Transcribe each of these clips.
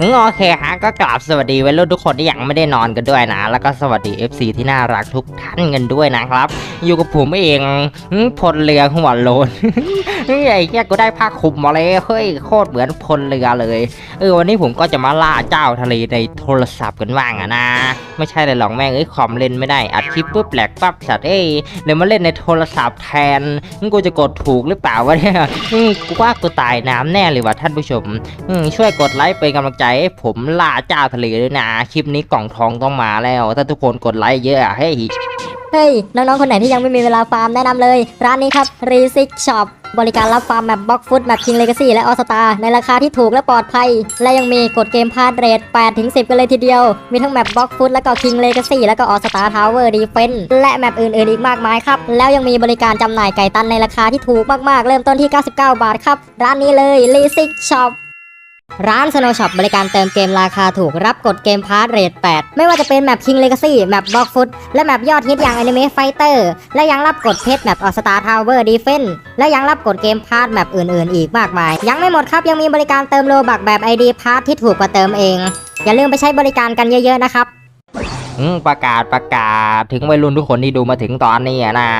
อืมโอเคฮะก็กราบสวัสดีวัยรุ่นทุกคนที่ยังไม่ได้นอนกันด้วยนะ แล้วก็สวัสดี FC ที่น่ารักทุกท่านกันด้วยนะครับ อยู่กับผมเองพลเรือหัวโลนไอ้แค่กูได้ผ้าคลุมมาเลยเฮ้ยโคตรเหมือนพลเรือเลยเออวันนี้ผมก็จะมาล่าเจ้าทะเลในโทรศัพท์กันว่างอะนะ ไม่ใช่เลยหรอกแม่งเอ้ยคอมเล่นไม่ได้อัดคลิปปุ๊บแหลกปั๊บสัตว์เอ้ยเลยมาเล่นในโทรศัพท์แทนงั้นกูจะกดถูกหรือเปล่าวะเนี่ยกูว่ากูตายน้ำแน่เลยว่ะท่านผู้ชมช่วยกดไลค์เป็นกำลังใจผมล่าเจ้าทะเลด้วยนะ คลิปนี้กล่องทองต้องมาแล้ว ถ้าทุกคนกดไลค์เยอะอะเฮ้ยเฮ้ยน้องๆคนไหนที่ยังไม่มีเวลาฟาร์มแนะนำเลย ร้านนี้ครับ r e s i c Shop บริการรับฟาร์มแมปบล็อกฟุตแมป King Legacy และ All Star ในราคาที่ถูกและปลอดภัย และยังมีกดเกมพาร์ทเรท8ถึง10 กันเลยทีเดียว มีทั้งแมปบล็อกฟุตแล้วก็ King Legacy แล้วก็ All Star Tower Defense และแมปอื่นๆอีกมากมายครับ แล้วยังมีบริการจำหน่ายไก่ตันในราคาที่ถูกมากๆ เริ่มต้นที่ 99 บาทครับ ร้านนี้เลย r e s i c Shop ร้านสโนช็อปบริการเติมเกมราคาถูกรับกดเกมพาร์ทเรท8 ไม่ว่าจะเป็นแมป King Legacy แมป Block Foot และแมปยอดฮิตอย่าง Anime Fighter และยังรับกดเพชรแมป All Star Tower Defense และยังรับกดเกมพาร์ทแมปอื่นๆ อีกมากมาย ยังไม่หมดครับยังมีบริการเติมโลบักแบบ ID พาร์ทที่ถูกกว่าเติมเอง อย่าลืมไปใช้บริการกันเยอะๆนะครับ อืมประกาศประกาศถึงวัยรุ่นทุกคนที่ดูมาถึงตอนนี้นะ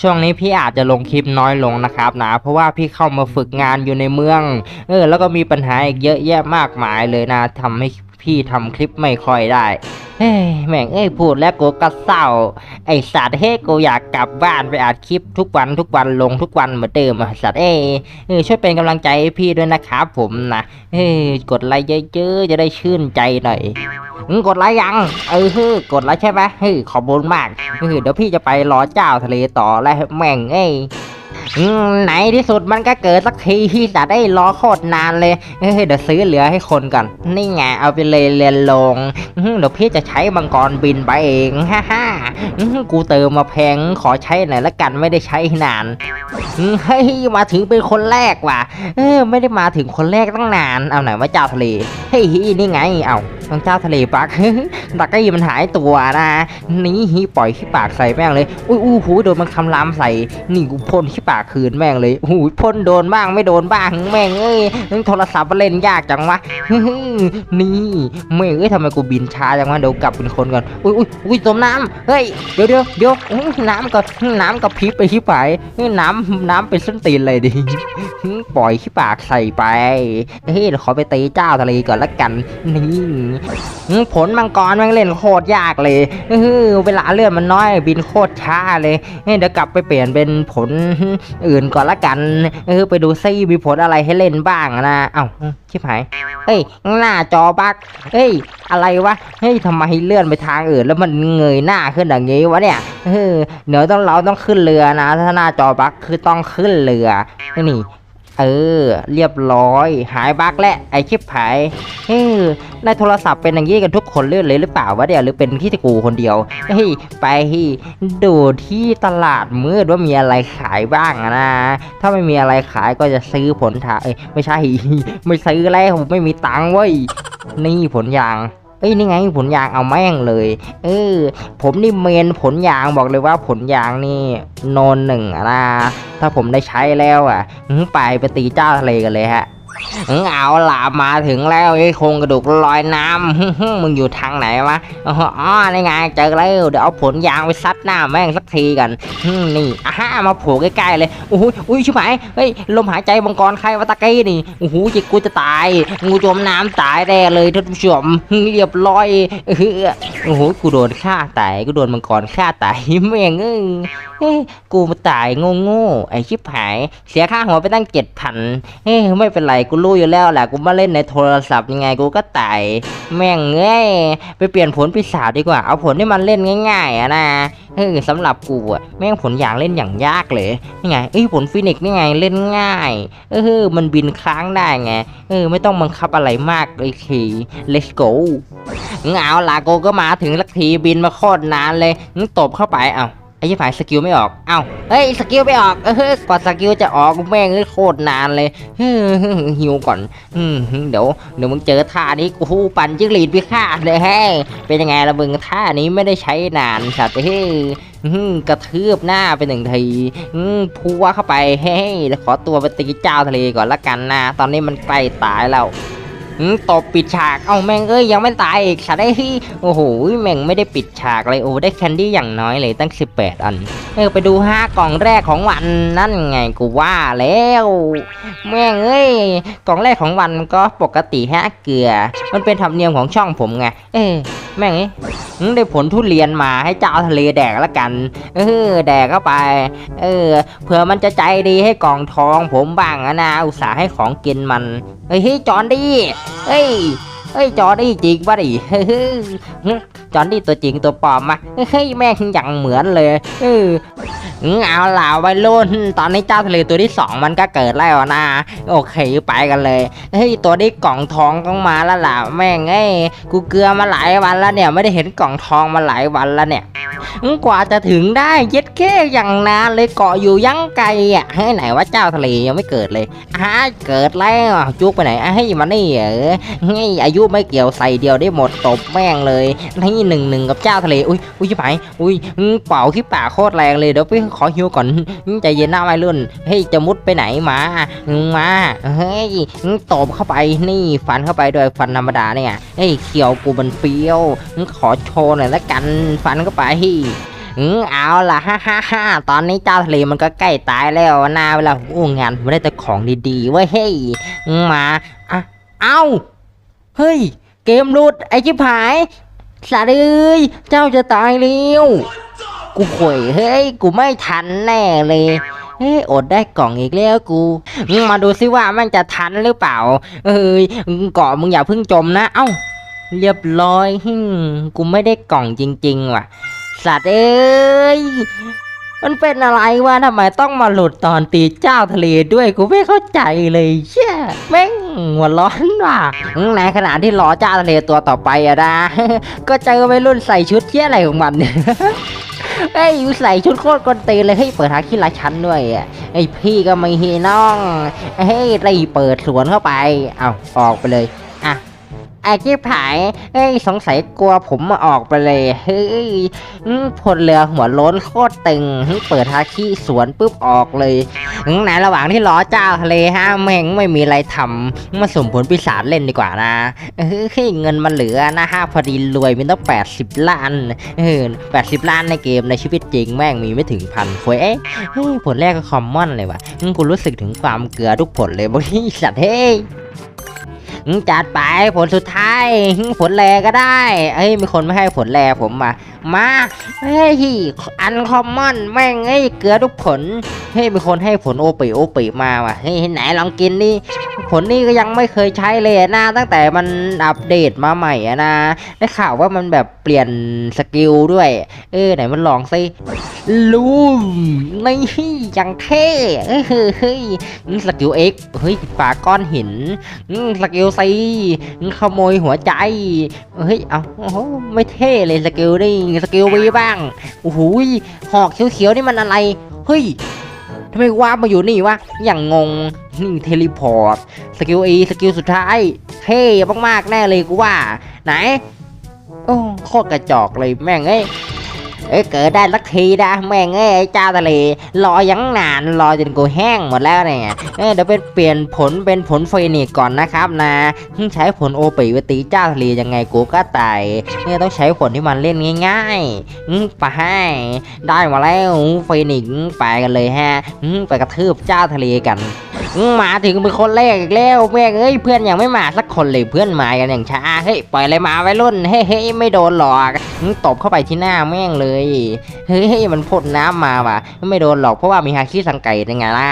ช่วงนี้พี่อาจจะลงคลิปน้อยลงนะครับนะ เพราะว่าพี่เข้ามาฝึกงานอยู่ในเมือง เออ แล้วก็มีปัญหาอีกเยอะแยะมากมายเลยนะทำให้ พี่ทำคลิปไม่ค่อยได้ เฮ้ยแม่งเอ้ยพูดแล้วกูก็เศร้า ไอสัตว์เฮ้ยกูอยากกลับบ้านไปอัดคลิปทุกวันทุกวันลงทุกวันเหมือนเดิมอะสัตว์เอ้ยเออช่วยเป็นกำลังใจให้พี่ด้วยนะครับผมนะเฮ้ยกดไลค์เยอะๆจะได้ชื่นใจหน่อยกดไลค์ยัง เออฮึกดไลค์ใช่ไหมเฮ้ยขอบคุณมากเออเดี๋ยวพี่จะไปรอเจ้าทะเลต่อแล้วแม่งเอ้ย อืมไหนที่สุดมันก็เกิดสักทีที่จะได้รอโคตรนานเลยเฮ้ยเดี๋ยวซื้อเหลือให้คนก่อนนี่ไงเอาไปเลยเรียนลงเดี๋ยวพี่จะใช้มังกรบินไปเองฮ่าฮ่ากูเติมมาแพงขอใช้หน่อยละกันไม่ได้ใช้นานเฮ้ยมาถึงเป็นคนแรกว่ะเออไม่ได้มาถึงคนแรกตั้งนานเอาไหนว่าเจ้าทะเลเฮ้ยนี่ไงเอาน้องเจ้าทะเลปักดักกี้มันหายตัวนะนี่ฮีปล่อยขี้ปากใส่แม่งเลยอุ้ยอู้หูโดนมันคำรามใส่นี่กูพ่นขี้ปากคืนแม่งเลยหูยพ่นโดนบ้างไม่โดนบ้างแม่งเอ้ยนึงโทรศัพท์มาเล่นยากจังวะนี่แม่งเอ้ยทำไมกูบินช้าจังวะเดี๋ยวกลับเป็นคนก่อนอุ้ยอุ้ยอุ้ยจมน้ำเฮ้ยเดี๋ยวเดี๋ยวเดี๋ยวน้ำกับน้ำกับพริบไปขี้ไปน้ำน้ำเป็นส้นตีนเลยดิปล่อยขี้ปากใส่ไปเฮ้ยเดี๋ยวขอไปตีเจ้าทะเลก่อนละกันนี่ผลมังกรแม่งเล่นโคตรยากเลยเออเวลาเลื่อดมันน้อยบินโคตรช้าเลยเฮ้ยเดี๋ยวกลับไปเปลี่ยนเป็นผลอื่นก่อนละกันเออไปดูซิมีผลอะไรให้เล่นบ้างนะ เอ้าชิบหายเฮ้ยหน้าจอบักเฮ้ยอะไรวะเฮ้ยทำไมเลื่อนไปทางอื่น แล้วมันเงยหน้าขึ้นอย่างงี้วะเนี่ยเออเดี๋ยวต้องเราต้องขึ้นเรือนะ ถ้าหน้าจอบักคือต้องขึ้นเรือนี่ เออ เรียบร้อย หายบั๊กและไอชิปหายเออในโทรศัพท์เป็นอย่างนี้กันทุกคนเลื่อนเลยหรือเปล่าวะเดี๋ยวหรือเป็นที่กูคนเดียวเฮ้ยไปดูที่ตลาดมืดว่ามีอะไรขายบ้างนะ ถ้าไม่มีอะไรขายก็จะซื้อผลทาเอ้ยไม่ใช่ไม่ซื้อแล้วผมไม่มีตังค์เว้ยนี่ผลยาง เอ้ยนี่ไงผลยางเอาแม่งเลย เออ ผมนี่เมนผลยางบอกเลยว่าผลยางนี่นอนหนึ่งอะนะถ้าผมได้ใช้แล้วอะไปไปตีเจ้าทะเลกันเลยฮะ เอาล่ะมาถึงแล้วไอ้โครงกระดูกลอยน้ำมึงอยู่ทางไหนวะอ๋ออนี่ไงเจอแล้วเดี๋ยวเอาผลยางไปซัดหน้าแม่งสักทีกันนี่อะฮะมาโผล่ใกล้ๆเลยโอ้โหอุ้ยชิบหายเฮ้ยลมหายใจมังกรใครวะตะกี้นี่โอ้โหจิกกูจะตายงูจมน้ำตายแน่เลยท่านผู้ชมเรียบร้อยเออโอ้โหกูโดนฆ่าตายกูโดนมังกรฆ่าตายแม่งเอ้ย เฮ้ยกูมาตายโง่ๆไอชิบหาย เสียค่าหัวไปตั้งเจ็ดพันเฮ้ยไม่เป็นไรกูรู้อยู่แล้วแหละกูมาเล่นในโทรศัพท์ยังไงกูก็ตายแม่งเอ้ยไปเปลี่ยนผลปีศาจดีกว่า เอาผลที่มันเล่นง่ายๆอะนะเฮ้ยสำหรับกูอะแม่งผลอย่างเล่นอย่างยากเลยนี่ไงเอ้ยผลฟินิกนี่ไงเล่นง่าย เออมันบินค้างได้ไงเออไม่ต้องบังคับอะไรมากเลยที let's go เอาล่ะกูก็มาถึงสักทีบินมาโคตรนานเลยงั้นตบเข้าไปเอ้า ไอ้ยี่ผายสกิลไม่ออกเอ้าเฮ้ยสกิลไม่ออกเออกว่าสกิลจะออกแม่งเลยโคตรนานเลยเฮ้ยหิวก่อนอืมเดี๋ยวเดี๋ยวมึงเจอท่านี้กูปั่นจิ้งหรีดพิฆาตเลยเฮ้เป็นยังไงละมึงท่านี้ไม่ได้ใช้นานสัตว์เฮ้ยกระทืบหน้าไปหนึ่งทีพัวเข้าไปเฮ้ยแล้วขอตัวไปตีเจ้าทะเลก่อนละกันนะตอนนี้มันใกล้ตายแล้ว ตบปิดฉาก เอ้าแม่งเอ้ยยังไม่ตายอีกฉันได้ที่โอ้โหแม่งไม่ได้ปิดฉากเลยโอ้ได้แคนดี้อย่างน้อยเลยตั้ง 18 อันเออไปดูห้ากล่องแรกของวันนั่นไงกูว่าแล้ว แม่งเอ้ยกล่องแรกของวันก็ปกติฮะเกลือ มันเป็นธรรมเนียมของช่องผมไงเออ แม่งี้ได้ผลทุเรียนมาให้เจ้าทะเลแดกละกัน เออ แดกเข้าไป เออ เผื่อมันจะใจดีให้กล่องทองผมบ้างอะนะ อุตส่าห์ให้ของกินมัน เฮ้ยจอนดี้เฮ้ยเฮ้ยจอนดี้จริงปะดิเฮ้ยจอนดี้ตัวจริงตัวปลอมมาเฮ้ยแม่งยังเหมือนเลย เออ เอาล่ะวัยรุ่น ตอนนี้เจ้าทะเลตัวที่สองมันก็เกิดแล้วนะ โอเคไปกันเลย เฮ้ยตัวนี้กล่องทองต้องมาแล้วล่ะแม่งเอ้กูเกลือมาหลายวันแล้วเนี่ยไม่ได้เห็นกล่องทองมาหลายวันแล้วเนี่ยกว่าจะถึงได้เย็ดแค่อย่างนานเลยเกาะอยู่ยังไกลอะเฮ้ไหนว่าเจ้าทะเลยังไม่เกิดเลยอ่าเกิดแล้วจุกไปไหนอะให้ยมานี่เออเฮ้อายุไม่เกี่ยวใส่เดียวได้หมดตบแม่งเลยนี่หนึ่งหนึ่งกับเจ้าทะเลอุ้ยอุ้ยชิบหายอุ้ยเป่าขี้ปากโคตรแรงเลยเดี๋ยวพี่ขอฮิวก่อนใจเย็นหน้าวัยรุ่นเฮ้ยจะมุดไปไหนมามาเฮ้ยตบเข้าไปนี่ฟันเข้าไปโดยฟันธรรมดาเนี่ยเฮ้ยเขียวกูมันเปรี้ยวขอโชว์หน่อยละกันฟันเข้าไปอืมเอาล่ะฮ่าฮ่าฮ่าตอนนี้เจ้าทะเลมันก็ใกล้ตายแล้วนาเวลาอ้งานไม่ได้แต่ของดีๆเว้ยเฮ้ยมาอะเอ้าเฮ้ย เกมรุดไอ้ชิบหายสัตว์เอ้ยเจ้าจะตายแล้ว กูข่วยเฮ้ย กูไม่ทันแน่เลย เฮ้ย อดได้กล่องอีกแล้วกู มึงมาดูซิว่ามันจะทันหรือเปล่า เอ้ยเกาะมึงอย่าเพิ่งจมนะ เอ้า เรียบร้อยฮึกูไม่ได้กล่องจริง ๆ ว่ะ สัตว์เอ้ย มันเป็นอะไรวะทำไมต้องมาหลุดตอนตีเจ้าทะเลด้วย กูไม่เข้าใจเลยเชี่ยแม่งหัวร้อนว่ะในขณะที่รอเจ้าทะเลตัวต่อไปอะนะ ก็เจอวัยรุ่นใส่ชุดเชี่ยอะไรของมัน เนี่ยเอ้ยใส่ชุดโคตรกวนตีนเลยให้เปิดหาขี้ละชั้นด้วยอะไอ้พี่ก็ไม่ฮีน้องเฮ้ยรีบเปิดสวนเข้าไป เอาออกไปเลย ไอ้ที่ผายเอ้ยสงสัยกลัวผมมาออกไปเลย เฮ้ยพลเรือหัวล้นโคตรตึงเปิดหาขี้สวนปุ๊บออกเลยอืมในระหว่างที่รอเจ้าทะเลฮะแม่งไม่มีอะไรทำมาสมผลปีศาจเล่นดีกว่านะเฮ้ยเงินมันเหลือนะฮะพอดีรวยมีตั้ง80ล้านเออแปดสิบล้านในเกมในชีวิตจริงแม่งมีไม่ถึงพันเฟ้ยเฮ้ยผลแรกก็คอมมอนเลยว่ะกูรู้สึกถึงความเกลือทุกผลเลยบางทีสัตว์เฮ้ย จัดไปผลสุดท้ายผลแรก็ได้ เอ้ยมีคนไม่ให้ผลแรผมมา มาเฮ้ยอันคอมมอนแม่งเอ้ยเกลือทุกผลเฮ้ยมีคนให้ผลโอปิโอปิมาว่ะเฮ้ยไหนลองกินนี่ผลนี่ก็ยังไม่เคยใช้เลยนะตั้งแต่มันอัปเดตมาใหม่อะนะได้ข่าวว่ามันแบบเปลี่ยนสกิลด้วย เออไหนมันลองสิลูมนี่ยังเท่เอ้เฮ้ยเฮ้ยสกิลเอ็กเฮ้ยปาก้อนหินสกิลซีขโมยหัวใจ เฮ้ย เอาโอ้โหไม่เท่เลยสกิลนี่สกิลวีบ้างโอ้โหยหอกเขียวๆนี่มันอะไร เฮ้ยทำไมวามาอยู่นี่วะ อย่างงง นี่เทเลพอร์ต สกิลอีสกิลสุดท้าย เท่มากๆ แน่เลยกูว่า ไหน โอ้โคตรกระจอกเลยแม่งเอ้ย เอ้ยเกิดได้สักทีนะแม่งเอ้ยไอ้เจ้าทะเล รอยังนานรอจนกูแห้งหมดแล้วเนี่ยเอ้ยเดี๋ยวเป็นเปลี่ยนผลเป็นผลเฟนิกก่อนนะครับนะใช้ผลโอปิวตีเจ้าทะเลยังไงกูก็ตายเนี่ยต้องใช้ผลที่มันเล่นง่ายๆไปให้ได้มาแล้วเฟนิกซ์ไปกันเลยฮะไปกระทืบเจ้าทะเลกัน มาถึงเป็นคนแรกอีกแล้วแม่งเอ้ยเพื่อนยังไม่มาสักคนเลยเพื่อนมากันอย่างช้าเฮ้ยปล่อยอะไรมาไว้รุ่นเฮ้ยเฮ้ยไม่โดนหรอกตบเข้าไปที่หน้าแม่งเลยเฮ้ยมันพ่นน้ำมาว่ะไม่โดนหรอกเพราะว่ามีฮาคิสังไก่ยังไงล่ะ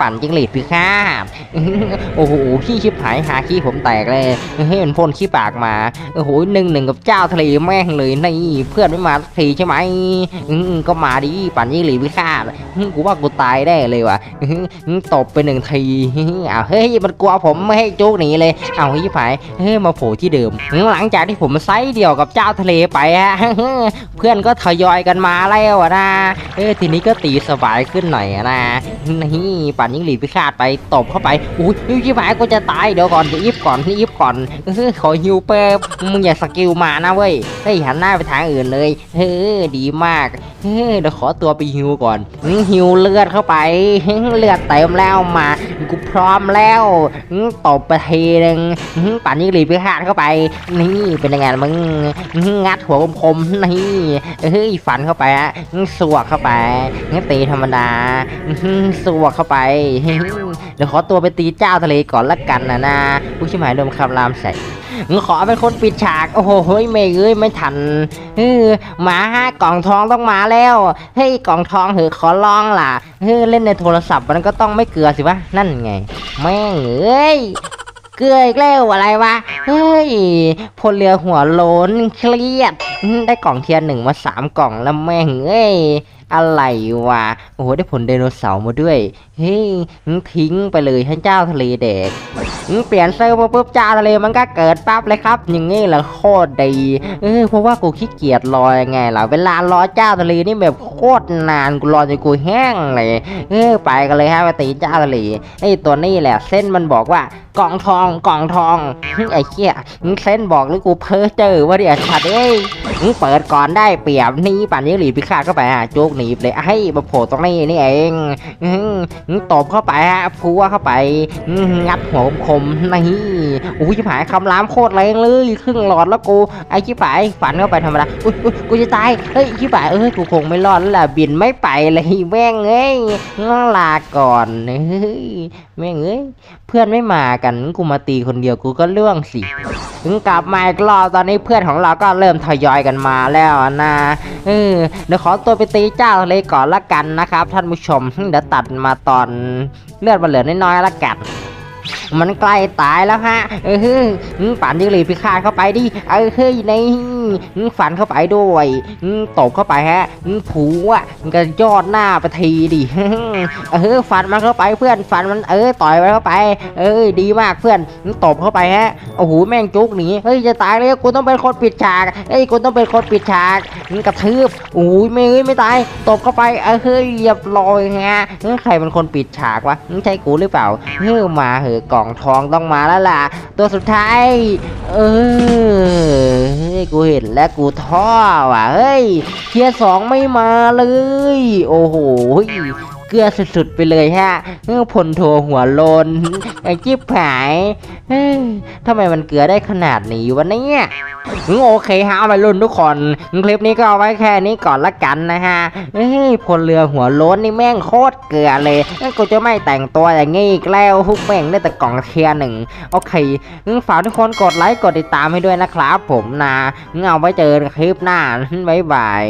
ปั่นจิงหลีดพิฆาตอื้อโอ้โหขี้ชิบหายฮาคิผมแตกเลยเฮ้ยมันพ่นขี้ปากมาโอ้โหหนึ่งหนึ่งกับเจ้าทะเลแม่งเลยนี่เพื่อนไม่มาสักทีใช่ไหมก็มาดิปั่นจิงหลีดพิฆาตอืมกูว่ากูตายได้เลยว่ะตบไปหนึ่งทีอ้าวเฮ้ยมันกลัวผมไม่ให้จุกหนีเลย เอาวชิบหายเฮ้ยมาโผล่ที่เดิม หลังจากที่ผมไซส์เดียวกับเจ้าทะเลไปฮะเพื่อนก็ทยอยกันมาแล้วนะเอ้ยทีนี้ก็ตีสบายขึ้นหน่อยนะนี่ปั่นยิงหลีพิฆาตไปตบเข้าไปอุ้ยยิบหายกูจะตายเดี๋ยวก่อนเดี๋ยวยิบก่อนยิบก่อนขอฮิวเป๊บมึงอย่าสกิลมานะเว้ยเฮ้ยหันหน้าไปทางอื่นเลยเฮ้ยดีมากเฮ้ยเดี๋ยวขอตัวไปฮิวก่อนฮิวเลือดเข้าไปเลือดเต็มแล้วมามากูพร้อมแล้วตบไปทีนึงป่านนี้รีบไปหาดเข้าไป นี่เป็นยังไงมึงงัดหัวคมๆนี่เฮ้ยฝันเข้าไปฮะสวกเข้าไปงั้นตีธรรมดาสวกเข้าไปเดี๋ยวขอตัวไปตีเจ้าทะเลก่อนละกันนะนะผู้ชิมหายโดนคำรามใส่ขอเป็นคนปิดฉาก โอ้โหเฮ้ยเมย์เอ้ยไม่ทันเออหมาห้ากล่องทองต้องมาแล้วเฮ้ยกล่องทองเหอะขอลองล่ะเฮ้ยเล่นในโทรศัพท์มันก็ต้องไม่เกลือสิวะนั่นไง แม่งเอ้ยเกลืออีกแล้วอะไรวะ เฮ้ยพลเรือหัวโล้นเครียด ได้กล่องเทียนหนึ่งมาสามกล่องแล้วแม่งเอ้ยอะไรวะ โอ้โห ได้ผลไดโนเสาร์มาด้วยเฮ้ยทิ้งไปเลยให้เจ้าทะเลแดกเปลี่ยนเซอร์มาปุ๊บจ้าทะเลมันก็เกิดปั๊บเลยครับ อย่างงี้แหละโคตรดี เออเพราะว่ากูขี้เกียจรอยังไงล่ะเวลารอเจ้าทะเลนี่แบบโคตรนานกูรอจนกูแห้งเลย เออไปกันเลยฮะไปตีเจ้าทะเลไอ้ตัวนี้แหละ เส้นมันบอกว่ากล่องทองกล่องทองไอ้เหี้ยเส้นบอกหรือกูเพ้อเจอว่าเดี๋ยวชัดเอ้ยเปิดก่อนได้เปรียบนี่ป่านนี้หลีพิฆาตเข้าไปอะโจกหนีบเลยให้มาโผล่ตรงนี้นี่เองตบเข้าไปฮะพัวเข้าไปงัดหัวคมๆนี่อุ้ยชิบหายคำรามโคตรแรงเลยครึ่งหลอดแล้วกูไอ้ชิบหายฝันเข้าไปธรรมดาอุ้ยกูจะตายเฮ้ยชิบหายเอ้ยกูคงไม่รอดแล้วล่ะบินไม่ไปเลยแม่งเอ้ยงลาก่อนเฮ้ยแม่งเอ้ยเพื่อนไม่มากันกูมาตีคนเดียวกูก็เรื่องสิถึงกลับมาอีกรอบตอนนี้เพื่อนของเราก็เริ่มทยอยกันมาแล้วนะเออเดี๋ยวขอตัวไปตีเจ้าทะเลก่อนละกันนะครับ ท่านผู้ชมเดี๋ยวตัดมาต่อน เลือดมันเหลือน้อยๆละกัน มันใกล้ตายแล้วฮะ เออฮึอืมปั่นยิงหลีพิฆาตเข้าไปดิ เออเฮ้ยในี่อืมฟันเข้าไปด้วยตบเข้าไปฮะผูอะก็ยอดหน้าไปทีดิ เออฟันมันเข้าไปเพื่อนฟันมันเออต่อยมันเข้าไป เอ้ยดีมากเพื่อนตบเข้าไปฮะ โอ้โหแม่งจุกหนี เฮ้ยจะตายแล้วกูต้องเป็นคนปิดฉากเฮ้ยกูต้องเป็นคนปิดฉากกระทืบโอ้ยไม่เอ้ยไม่ตาย ตบเข้าไป เออเฮ้ยเรียบร้อยฮะใครเป็นคนปิดฉากวะใช่กูหรือเปล่าเฮ้ยมาเหอะกล่องทองต้องมาแล้วล่ะ ตัวสุดท้าย เออกูเห็นแล้วกูท้อว่ะเฮ้ยเทียร์สองไม่มาเลย โอ้โห เกลือสุดๆไปเลยฮะพลโทหัวโลนไอ้จิ๊บหายเฮ้ยทำไมมันเกลือได้ขนาดนี้วะเนี่ยโอเคฮะไปรุ่นทุกคนคลิปนี้ก็เอาไว้แค่นี้ก่อนละกันนะฮะเฮ้ยพลเรือหัวโล้นนี่แม่งโคตรเกลือเลยกูจะไม่แต่งตัวอย่างงี้อีกแล้วฮุกแม่งได้แต่กล่องเทียร์หนึ่งโอเคงูฝากทุกคนกดไลค์กดติดตามให้ด้วยนะครับผมนะงั้นเอาไว้เจอคลิปหน้าบ๊ายบาย